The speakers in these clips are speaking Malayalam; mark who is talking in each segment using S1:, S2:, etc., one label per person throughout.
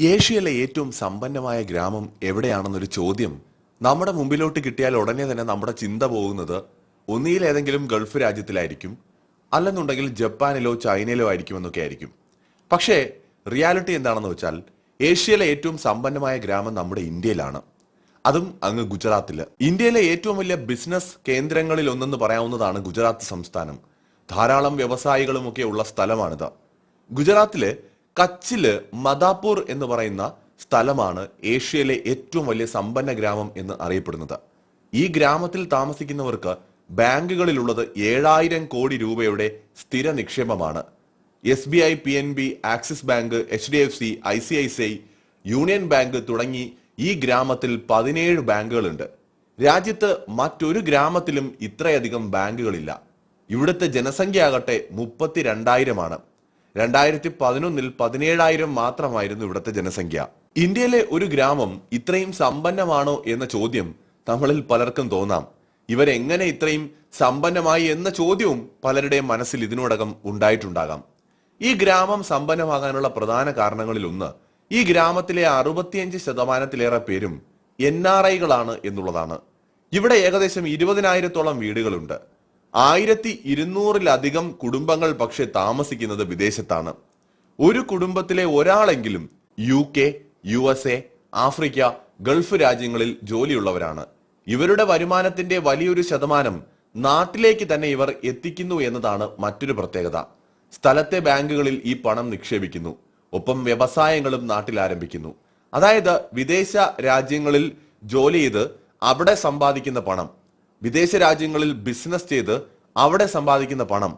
S1: ഏഷ്യയിലെ ഏറ്റവും സമ്പന്നമായ ഗ്രാമം എവിടെയാണെന്നൊരു ചോദ്യം നമ്മുടെ മുമ്പിലോട്ട് കിട്ടിയാൽ ഉടനെ തന്നെ നമ്മുടെ ചിന്ത പോകുന്നത് ഒന്നിയിൽ ഏതെങ്കിലും ഗൾഫ് രാജ്യത്തിലായിരിക്കും അല്ലെന്നുണ്ടെങ്കിൽ ജപ്പാനിലോ ചൈനയിലോ ആയിരിക്കും എന്നൊക്കെ ആയിരിക്കും. പക്ഷേ റിയാലിറ്റി എന്താണെന്ന് വെച്ചാൽ ഏഷ്യയിലെ ഏറ്റവും സമ്പന്നമായ ഗ്രാമം നമ്മുടെ ഇന്ത്യയിലാണ്. അതും അങ്ങ് ഗുജറാത്തിൽ. ഇന്ത്യയിലെ ഏറ്റവും വലിയ ബിസിനസ് കേന്ദ്രങ്ങളിൽ ഒന്നെന്ന് പറയാവുന്നതാണ് ഗുജറാത്ത് സംസ്ഥാനം. ധാരാളം വ്യവസായികളും ഒക്കെ ഉള്ള സ്ഥലമാണിത്. ഗുജറാത്തിലെ കച്ചിൽ മദാപൂർ എന്ന് പറയുന്ന സ്ഥലമാണ് ഏഷ്യയിലെ ഏറ്റവും വലിയ സമ്പന്ന ഗ്രാമം എന്ന് അറിയപ്പെടുന്നത്. ഈ ഗ്രാമത്തിൽ താമസിക്കുന്നവർക്ക് ബാങ്കുകളിലുള്ളത് ഏഴായിരം കോടി രൂപയുടെ സ്ഥിര നിക്ഷേപമാണ്. S B I P N B Axis Bank H D F C I C I C I Union Bank തുടങ്ങി ഈ ഗ്രാമത്തിൽ പതിനേഴ് ബാങ്കുകളുണ്ട്. രാജ്യത്ത് മറ്റൊരു ഗ്രാമത്തിലും ഇത്രയധികം ബാങ്കുകളില്ല. ഇവിടുത്തെ ജനസംഖ്യ ആകട്ടെ മുപ്പത്തിരണ്ടായിരമാണ്. രണ്ടായിരത്തി പതിനൊന്നിൽ പതിനേഴായിരം മാത്രമായിരുന്നു ഇവിടുത്തെ ജനസംഖ്യ. ഇന്ത്യയിലെ ഒരു ഗ്രാമം ഇത്രയും സമ്പന്നമാണോ എന്ന ചോദ്യം നമ്മളിൽ പലർക്കും തോന്നാം. ഇവരെങ്ങനെ ഇത്രയും സമ്പന്നമായി എന്ന ചോദ്യവും പലരുടെയും മനസ്സിൽ ഇതിനോടകം ഉണ്ടായിട്ടുണ്ടാകാം. ഈ ഗ്രാമം സമ്പന്നമാകാനുള്ള പ്രധാന കാരണങ്ങളിൽ ഒന്ന് ഈ ഗ്രാമത്തിലെ അറുപത്തിയഞ്ച് ശതമാനത്തിലേറെ പേരും എൻ ആർ ഐകളാണ് എന്നുള്ളതാണ്. ഇവിടെ ഏകദേശം ഇരുപതിനായിരത്തോളം വീടുകളുണ്ട്. ആയിരത്തി ഇരുന്നൂറിലധികം കുടുംബങ്ങൾ പക്ഷെ താമസിക്കുന്നത് വിദേശത്താണ്. ഒരു കുടുംബത്തിലെ ഒരാളെങ്കിലും U K U S A Africa Gulf രാജ്യങ്ങളിൽ ജോലിയുള്ളവരാണ്. ഇവരുടെ വരുമാനത്തിന്റെ വലിയൊരു ശതമാനം നാട്ടിലേക്ക് തന്നെ ഇവർ എത്തിക്കുന്നു എന്നതാണ് മറ്റൊരു പ്രത്യേകത. സ്ഥലത്തെ ബാങ്കുകളിൽ ഈ പണം നിക്ഷേപിക്കുന്നു. ഒപ്പം വ്യവസായങ്ങളും നാട്ടിൽ ആരംഭിക്കുന്നു. അതായത് വിദേശ രാജ്യങ്ങളിൽ ജോലി ചെയ്ത് അവിടെ സമ്പാദിക്കുന്ന പണം. വിദേശ രാജ്യങ്ങളിൽ ബിസിനസ് ചെയ്ത് അവിടെ സമ്പാദിക്കുന്ന പണം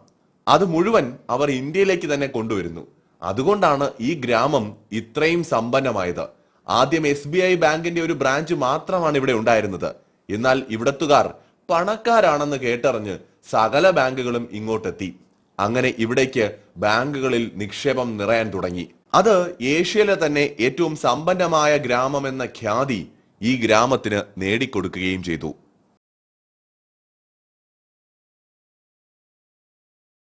S1: അത് മുഴുവൻ അവർ ഇന്ത്യയിലേക്ക് തന്നെ കൊണ്ടുവരുന്നു. അതുകൊണ്ടാണ് ഈ ഗ്രാമം ഇത്രയും സമ്പന്നമായത്. ആദ്യം എസ് ബി ഐ ബാങ്കിന്റെ ഒരു ബ്രാഞ്ച് മാത്രമാണ് ഇവിടെ ഉണ്ടായിരുന്നത്. എന്നാൽ ഇവിടത്തുകാർ പണക്കാരാണെന്ന് കേട്ടറിഞ്ഞ് സകല ബാങ്കുകളും ഇങ്ങോട്ടെത്തി. അങ്ങനെ ഇവിടേക്ക് ബാങ്കുകളിൽ നിക്ഷേപം നിറയാൻ തുടങ്ങി. അത് ഏഷ്യയിലെ തന്നെ ഏറ്റവും സമ്പന്നമായ ഗ്രാമം എന്ന ഖ്യാതി ഈ ഗ്രാമത്തിന് നേടിക്കൊടുക്കുകയും ചെയ്തു.